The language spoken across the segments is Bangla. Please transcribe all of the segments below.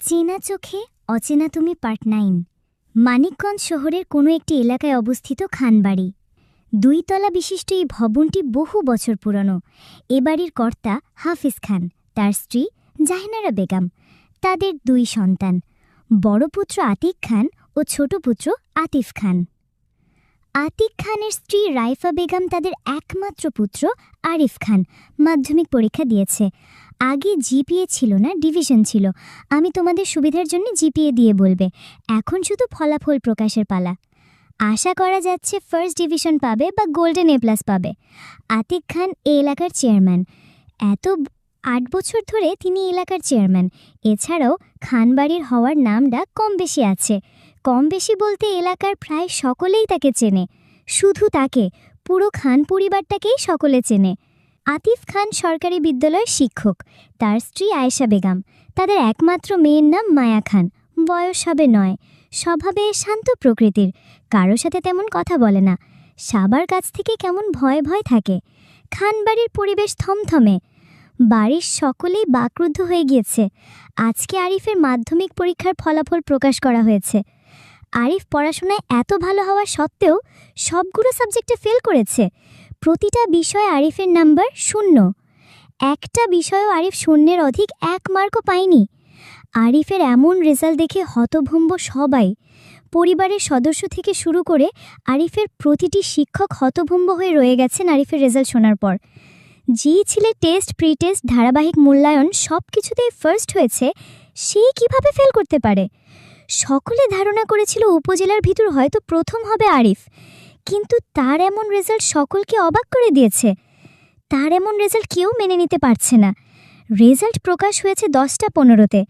চেনা চোখে অচেনা তুমি পার্ট নাইন মানিকগঞ্জ শহরের কোনো একটি এলাকায় অবস্থিত খানবাড়ি। দুই তলা বিশিষ্ট এই ভবনটি বহু বছর পুরনো। এ বাড়ির কর্তা হাফিজ খান, তার স্ত্রী জাহিনারা বেগম, তাদের দুই সন্তান। বড় পুত্র আতিক খান ও ছোট পুত্র আতিফ খান। আতিক খানের স্ত্রী রাইফা বেগম তাদের একমাত্র পুত্র আরিফ খান মাধ্যমিক পরীক্ষা দিয়েছে। আগে জিপিএ ছিল না, ডিভিশন ছিল। আমি তোমাদের সুবিধার জন্য জিপিএ দিয়ে বলবে। এখন শুধু ফলাফল প্রকাশের পালা। আশা করা যাচ্ছে ফার্স্ট ডিভিশন পাবে বা গোল্ডেন এ প্লাস পাবে। আতিক খান এ এলাকার চেয়ারম্যান এত আট বছর ধরে তিনি এলাকার চেয়ারম্যান এছাড়াও খানবাড়ির হওয়ার নামটা কম বেশি আছে। কম বেশি বলতে এলাকার প্রায় সকলেই তাকে চেনে। শুধু তাকে, পুরো খান পরিবারটাকেই সকলে চেনে। আতিফ খান সরকারি বিদ্যালয়ের শিক্ষক। তার স্ত্রী আয়েশা বেগম। তাদের একমাত্র মেয়ের নাম মায়া খান। বয়স হবে নয়। স্বভাবে শান্ত প্রকৃতির। কারও সাথে তেমন কথা বলে না। সাবার কাছ থেকে কেমন ভয় ভয় থাকে। খানবাড়ির পরিবেশ থমথমে। বাড়ির সকলেই বাকরুদ্ধ হয়ে গিয়েছে। আজকে আরিফের মাধ্যমিক পরীক্ষার ফলাফল প্রকাশ করা হয়েছে। আরিফ পড়াশোনায় এত ভালো হওয়া সত্ত্বেও সবগুলো সাবজেক্টে ফেল করেছে। প্রতিটা বিষয়ে আরিফের নাম্বার শূন্য। একটা বিষয়েও আরিফ শূন্যের অধিক এক মার্কও পায়নি। আরিফের এমন রেজাল্ট দেখে হতভম্ব সবাই। পরিবারের সদস্য থেকে শুরু করে আরিফের প্রতিটি শিক্ষক হতভম্ব হয়ে রয়ে গেছেন আরিফের রেজাল্ট শোনার পর। যে ছেলে টেস্ট প্রি টেস্ট ধারাবাহিক মূল্যায়ন সব কিছুতেই ফার্স্ট হয়েছে, সে কীভাবে ফেল করতে পারে? সকলে ধারণা করেছিল উপজেলার ভিতর হয়তো প্রথম হবে আরিফ। কিন্তু তার এমন রেজাল্ট সকলকে অবাক করে দিয়েছে। তার এমন রেজাল্ট কেউ মেনে নিতে পারছে না। রেজাল্ট প্রকাশ হয়েছে দশটা পনেরোতে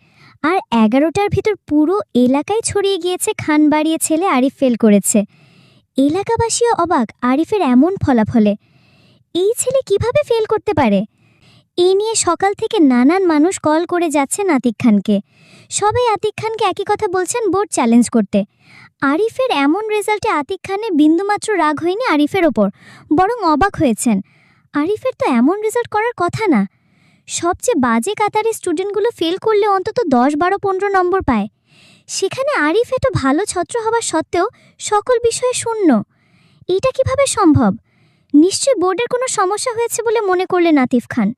আর এগারোটার ভিতর পুরো এলাকায় ছড়িয়ে গিয়েছে, খান বাড়িয়ে ছেলে আরিফ ফেল করেছে। এলাকাবাসীও অবাক আরিফের এমন ফলাফলে। এই ছেলে কীভাবে ফেল করতে পারে? এই নিয়ে সকাল থেকে নানান মানুষ কল করে যাচ্ছেন আতিক খানকে। সবাই আতিক খানকে একই কথা বলছেন, বোর্ড চ্যালেঞ্জ করতে। আরিফের এমন রেজাল্টে আতিক খানের বিন্দুমাত্র রাগ হয়নি আরিফের ওপর, বরং অবাক হয়েছেন। আরিফের তো এমন রেজাল্ট করার কথা না। সবচেয়ে বাজে কাতারে স্টুডেন্টগুলো ফেল করলে অন্তত দশ বারো পনেরো নম্বর পায়। সেখানে আরিফ এত ভালো ছত্র হওয়া সত্ত্বেও সকল বিষয়ে শূন্য। এটা কীভাবে সম্ভব? নিশ্চয় বোর্ডের কোনো সমস্যা হয়েছে বলে মনে করলেন আতিফ খান।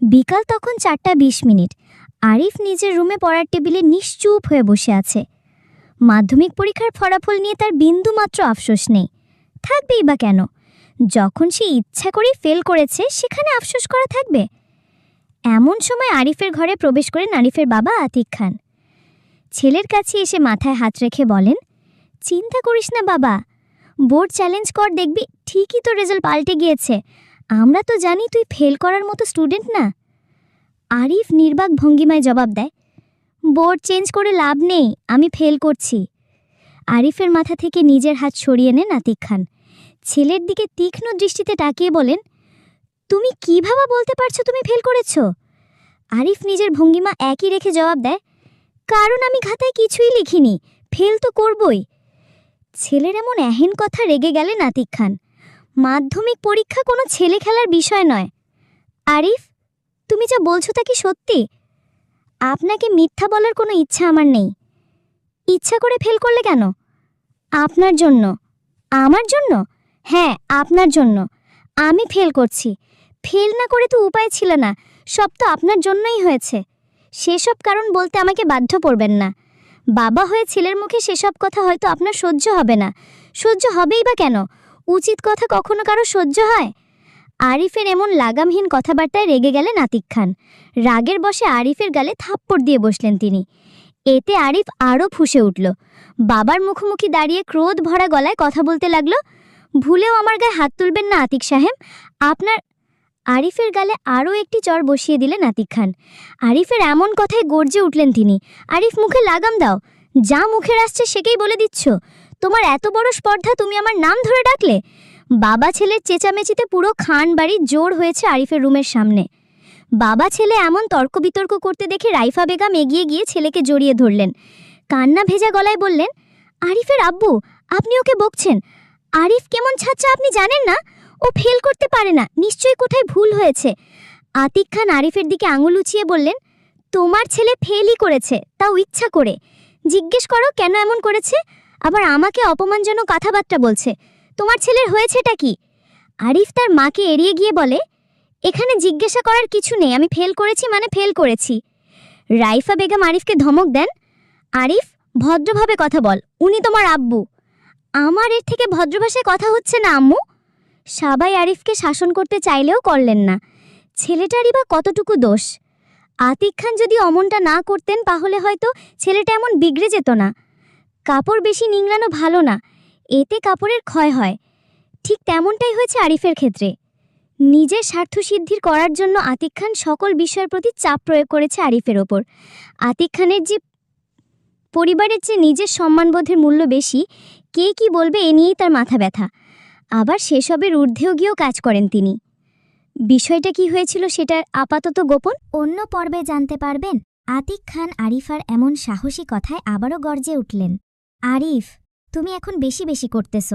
বিকাল তখন চারটা বিশ মিনিট। আরিফ নিজের রুমে পড়ার টেবিলে নিশ্চুপ হয়ে বসে আছে। মাধ্যমিক পরীক্ষার ফলাফল নিয়ে তার বিন্দুমাত্র আফসোস নেই। থাকবেই বা কেন? যখন সে ইচ্ছা করেই ফেল করেছে, সেখানে আফসোস করা থাকবে। এমন সময় আরিফের ঘরে প্রবেশ করেন আরিফের বাবা আতিক খান। ছেলের কাছে এসে মাথায় হাত রেখে বলেন, চিন্তা করিস না বাবা, বোর্ড চ্যালেঞ্জ কর, দেখবি ঠিকই তো রেজাল্ট পাল্টে গিয়েছে। আমরা তো জানি তুই ফেল করার মতো স্টুডেন্ট না। আরিফ নির্বাক ভঙ্গিমায় জবাব দেয় বোর্ড চেঞ্জ করে লাভ নেই, আমি ফেল করছি। আরিফের মাথা থেকে নিজের হাত সরিয়ে নেন আতিক খান। ছেলের দিকে তীক্ষ্ণ দৃষ্টিতে তাকিয়ে বলেন, তুমি কীভাবে বলতে পারছ তুমি ফেল করেছ? আরিফ নিজের ভঙ্গিমা একই রেখে জবাব দেয়, কারণ আমি খাতায় কিছুই লিখিনি, ফেল তো করবই। ছেলের এমন এহেন কথা রেগে গেলেন আতিক খান, মাধ্যমিক পরীক্ষা কোনো ছেলে খেলার বিষয় নয়। আরিফ, তুমি যা বলছো তা কি সত্যি? আপনাকে মিথ্যা বলার কোনো ইচ্ছা আমার নেই। ইচ্ছা করে ফেল করলে কেন? আপনার জন্য। আমার জন্য? হ্যাঁ আপনার জন্য। আমি ফেল করছি। ফেল না করে তো উপায় ছিল না। সব তো আপনার জন্যই হয়েছে। সেসব কারণ বলতে আমাকে বাধ্য করবেন না। বাবা হয়ে ছেলের মুখে সেসব কথা হয়তো আপনার সহ্য হবে না। সহ্য হবেই বা কেন? উচিত কথা কখনো কারও সহ্য হয়? আরিফের এমন লাগামহীন কথাবার্তায় রেগে গেলেন আতিক খান। রাগের বসে আরিফের গালে থাপ্পড় দিয়ে বসলেন তিনি। এতে আরিফ আরও ফুঁসে উঠল। বাবার মুখোমুখি দাঁড়িয়ে ক্রোধ ভরা গলায় কথা বলতে লাগল, ভুলেও আমার গায়ে হাত তুলবেন না আতিক সাহেব। আপনার আরিফের গালে আরও একটি চর বসিয়ে দিলেন আতিক খান। আরিফের এমন কথায় গর্জে উঠলেন তিনি। আরিফ, মুখে লাগাম দাও। যা মুখের আসছে সেকেই বলে দিচ্ছ। তোমার এত বড় স্পর্ধা তুমি আমার নাম ধরে ডাকলে? বাবা ছেলের চেঁচামেচিতে পুরো খান বাড়ি জোর হয়েছে আরিফের রুমের সামনে। বাবা ছেলে এমন তর্ক বিতর্ক করতে দেখে রাইফা বেগম এগিয়ে গিয়ে ছেলেকে জড়িয়ে ধরলেন। কান্না ভেজা গলায় বললেন, আরিফের আব্বু, আপনি ওকে বকছেন। আরিফ কেমন ছাত্র আপনি জানেন না? ও ফেল করতে পারে না, নিশ্চয়ই কোথায় ভুল হয়েছে। আতিক খান আরিফের দিকে আঙুল উঁচিয়ে বললেন, তোমার ছেলে ফেলই করেছে, তাও ইচ্ছা করে। জিজ্ঞেস করো কেন এমন করেছে? আবার আমাকে অপমানজনক কথাবার্তা বলছে। তোমার ছেলের হয়েছেটা কি? আরিফ তার মাকে এড়িয়ে গিয়ে বলে, এখানে জিজ্ঞাসা করার কিছু নেই, আমি ফেল করেছি মানে ফেল করেছি। রাইফা বেগম আরিফকে ধমক দেন, আরিফ, ভদ্রভাবে কথা বল, উনি তোমার আব্বু। আমার এর থেকে ভদ্র ভাষায় কথা হচ্ছে না, আম্মু। সবাই আরিফকে শাসন করতে চাইলেও করলেন না। ছেলেটারই বা কতটুকু দোষ? আতিক খান যদি অমনটা না করতেন, তাহলে হয়তো ছেলেটা এমন বিগড়ে যেত না। কাপড় বেশি নিংড়ানো ভালো না। এতে কাপড়ের ক্ষয় হয়। ঠিক তেমনটাই হয়েছে আরিফের ক্ষেত্রে। নিজের স্বার্থসিদ্ধির করার জন্য আতিক খান সকল বিষয়ের প্রতি চাপ প্রয়োগ করেছে আরিফের ওপর। আতিক খানের যে পরিবারের চেয়ে নিজের সম্মানবোধের মূল্য বেশি, কে কি বলবে এ নিয়েই তার মাথা ব্যথা। আবার সেসবের ঊর্ধ্বেও গিয়েও কাজ করেন তিনি। বিষয়টা কি হয়েছিল সেটা আপাতত গোপন? অন্য পর্বে জানতে পারবেন। আতিক খান আরিফার এমন সাহসী কথায় আবারও গর্জে উঠলেন। আরিফ তুমি এখন বেশি বেশি করতেছ।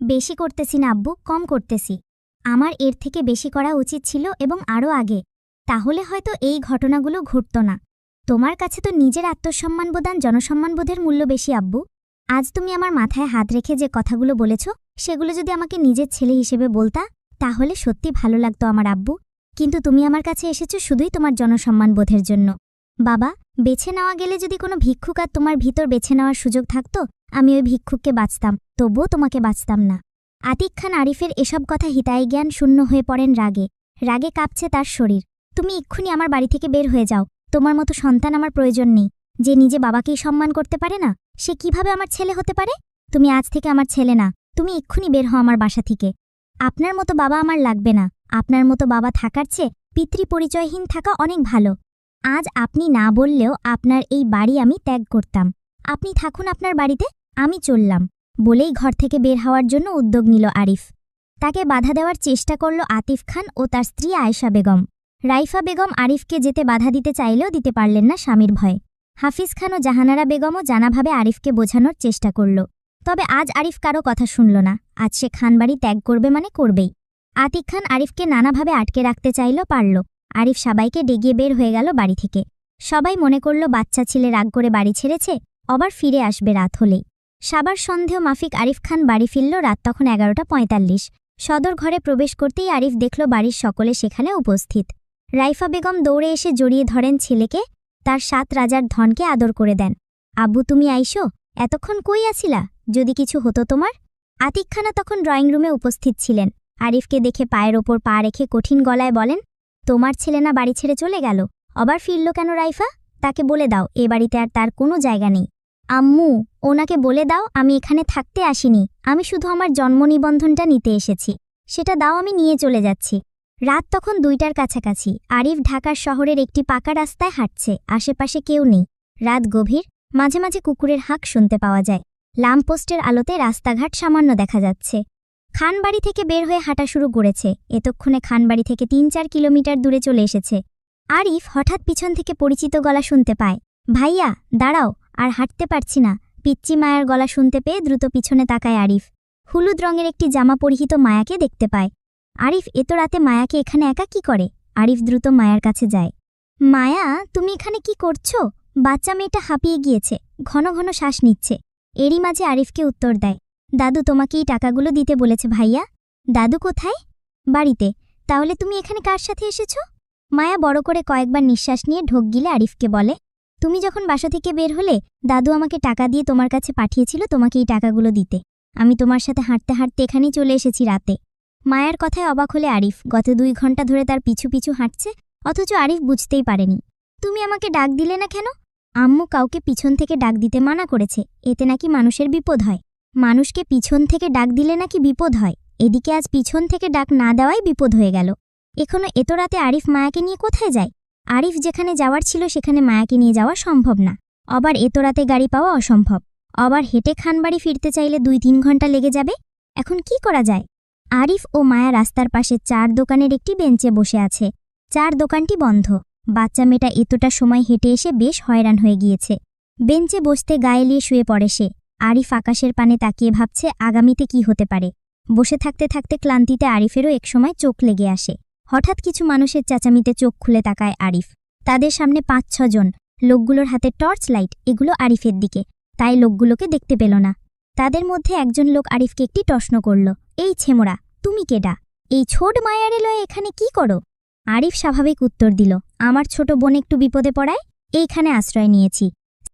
বেশি করতেছি না আব্বু, কম করতেছি। আমার এর থেকে বেশি করা উচিত ছিল এবং আরও আগে। তাহলে হয়তো এই ঘটনাগুলো ঘটত না। তোমার কাছে তো নিজের আত্মসম্মানবোধান জনসম্মানবোধের মূল্য বেশি আব্বু। আজ তুমি আমার মাথায় হাত রেখে যে কথাগুলো বলেছ, সেগুলো যদি আমাকে নিজের ছেলে হিসেবে বলতা, তাহলে সত্যি ভালো লাগতো আমার আব্বু। কিন্তু তুমি আমার কাছে এসেছ শুধুই তোমার জনসম্মান বোধের জন্য। বাবা, বেছে নেওয়া গেলে যদি কোনো ভিক্ষুক আর তোমার ভিতর বেছে নেওয়ার সুযোগ থাকতো, আমি ওই ভিক্ষুককে বাঁচতাম, তবুও তোমাকে বাঁচতাম না। আতিক খান আরিফের এসব কথা হিতায় জ্ঞান শূন্য হয়ে পড়েন রাগে। রাগে কাঁপছে তার শরীর। তুমি এক্ষুনি আমার বাড়ি থেকে বের হয়ে যাও। তোমার মতো সন্তান আমার প্রয়োজন নেই। যে নিজে বাবাকেই সম্মান করতে পারে না, সে কীভাবে আমার ছেলে হতে পারে? তুমি আজ থেকে আমার ছেলে না, তুমি এক্ষুনি বের হও আমার বাসা থেকে। আপনার মতো বাবা আমার লাগবে না। আপনার মতো বাবা থাকার চেয়ে পিতৃ পরিচয়হীন থাকা অনেক ভালো। আজ আপনি না বললেও আপনার এই বাড়ি আমি ত্যাগ করতাম। আপনি থাকুন আপনার বাড়িতে, আমি চললাম, বলেই ঘর থেকে বের হওয়ার জন্য উদ্যোগ নিল আরিফ। তাকে বাধা দেওয়ার চেষ্টা করল আতিফ খান ও তার স্ত্রী আয়েশা বেগম। রাইফা বেগম আরিফকে যেতে বাধা দিতে চাইলেও দিতে পারলেন না স্বামীর ভয়ে। হাফিজ খান ও জাহানারা বেগমও জানাভাবে আরিফকে বোঝানোর চেষ্টা করল। তবে আজ আরিফ কারও কথা শুনল না, আজ সে খানবাড়ি ত্যাগ করবে মানে করবেই। আতিক খান আরিফকে নানাভাবে আটকে রাখতে চাইল পারল। আরিফ সবাইকে ডেগিয়ে বের হয়ে গেল বাড়ি থেকে। সবাই মনে করল বাচ্চা ছেলে রাগ করে বাড়ি ছেড়েছে, আবার ফিরে আসবে রাত হলেই। সাবার সন্দেহ মাফিক আরিফ খান বাড়ি ফিরল রাত তখন এগারোটা পঁয়তাল্লিশ। সদর ঘরে প্রবেশ করতেই আরিফ দেখল বাড়ির সকলে সেখানে উপস্থিত। রাইফা বেগম দৌড়ে এসে জড়িয়ে ধরেন ছেলেকে, তার সাত রাজার ধনকে আদর করে দেন। আব্বু তুমি আইসো, এতক্ষণ কই আছিলা, যদি কিছু হতো তোমার? আতিকখানা তখন ড্রয়িং রুমে উপস্থিত ছিলেন। আরিফকে দেখে পায়ের ওপর পা রেখে কঠিন গলায় বলেন তোমার ছেলে না বাড়ি ছেড়ে চলে গেল? আবার ফিরল কেন রাইফা? তাকে বলে দাও, এ বাড়িতে আর তার কোনো জায়গা নেই। আম্মু, ওনাকে বলে দাও, আমি এখানে থাকতে আসিনি। আমি শুধু আমার জন্ম নিবন্ধনটা নিতে এসেছি। সেটা দাও, আমি নিয়ে চলে যাচ্ছি। রাত তখন দুইটার কাছাকাছি। আরিফ ঢাকার শহরের একটি পাকা রাস্তায় হাঁটছে। আশেপাশে কেউ নেই। রাত গভীর। মাঝে মাঝে কুকুরের হাঁক শুনতে পাওয়া যায়। ল্যাম্পপোস্টের আলোতে রাস্তাঘাট সামান্য দেখা যাচ্ছে। খানবাড়ি থেকে বের হয়ে হাঁটা শুরু করেছে। এতক্ষণে খানবাড়ি থেকে তিন চার কিলোমিটার দূরে চলে এসেছে। আরিফ হঠাৎ পিছন থেকে পরিচিত গলা শুনতে পায়। ভাইয়া, দাঁড়াও, আর হাঁটতে পারছি না। পিচ্চি মায়ের গলা শুনতে পেয়ে দ্রুত পিছনে তাকায় আরিফ। হলুদ রঙের একটি জামা পরিহিত মায়াকে দেখতে পায়। আরিফ এত রাতে মায়াকে এখানে একা কি করে? আরিফ দ্রুত মায়ার কাছে যায়। মায়া, তুমি এখানে কি করছ? বাচ্চা মেয়েটা হাঁপিয়ে গিয়েছে, ঘন ঘন শ্বাস নিচ্ছে। এরই মাঝে আরিফকে উত্তর দেয়। দাদু তোমাকে এই টাকাগুলো দিতে বলেছে ভাইয়া। দাদু কোথায়? বাড়িতে। তাহলে তুমি এখানে কার সাথে এসেছ? মায়া বড় করে কয়েকবার নিঃশ্বাস নিয়ে ঢোক গিলে আরিফকে বলে, তুমি যখন বাসা থেকে বের হলে দাদু আমাকে টাকা দিয়ে তোমার কাছে পাঠিয়েছিল তোমাকে এই টাকাগুলো দিতে। আমি তোমার সাথে হাঁটতে হাঁটতে এখানেই চলে এসেছি রাতে। মায়ার কথায় অবাক হলে আরিফ, গত দুই ঘণ্টা ধরে তার পিছু পিছু হাঁটছে, অথচ আরিফ বুঝতেই পারেনি। তুমি আমাকে ডাক দিলে না কেন? আম্মু কাউকে পিছন থেকে ডাক দিতে মানা করেছে, এতে নাকি মানুষের বিপদ হয়। মানুষকে পিছন থেকে ডাক দিলে নাকি বিপদ হয়? এদিকে আজ পিছন থেকে ডাক না দেওয়াই বিপদ হয়ে গেল। এখনও এত রাতে আরিফ মায়াকে নিয়ে কোথায় যায়? আরিফ যেখানে যাওয়ার ছিল সেখানে মায়াকে নিয়ে যাওয়া সম্ভব না। আবার এত রাতে গাড়ি পাওয়া অসম্ভব। আবার হেঁটে খানবাড়ি ফিরতে চাইলে দুই তিন ঘণ্টা লেগে যাবে? এখন কি করা যায়? আরিফ ও মায়া রাস্তার পাশে চার দোকানের একটি বেঞ্চে বসে আছে। চার দোকানটি বন্ধ। বাচ্চা মেয়েটা এতটা সময় হেঁটে এসে বেশ হয়রান হয়ে গিয়েছে। বেঞ্চে বসতে গায়ে লিয়ে শুয়ে পড়ে সে। আরিফ আকাশের পানে তাকিয়ে ভাবছে আগামীতে কি হতে পারে। বসে থাকতে থাকতে ক্লান্তিতে আরিফেরও একসময় চোখ লেগে আসে। হঠাৎ কিছু মানুষের চেঁচামিতে চোখ খুলে তাকায় আরিফ। তাদের সামনে পাঁচ ছজন লোকগুলোর হাতে টর্চ লাইট, এগুলো আরিফের দিকে। তাই লোকগুলোকে দেখতে পেল না। তাদের মধ্যে একজন লোক আরিফকে একটি প্রশ্ন করল, এই ছেমোড়া তুমি কেডা? এই ছোট মায়ারে লয়ে এখানে কি করো? আরিফ স্বাভাবিক উত্তর দিল, আমার ছোট বোন একটু বিপদে পড়ায়, এইখানে আশ্রয় নিয়েছি।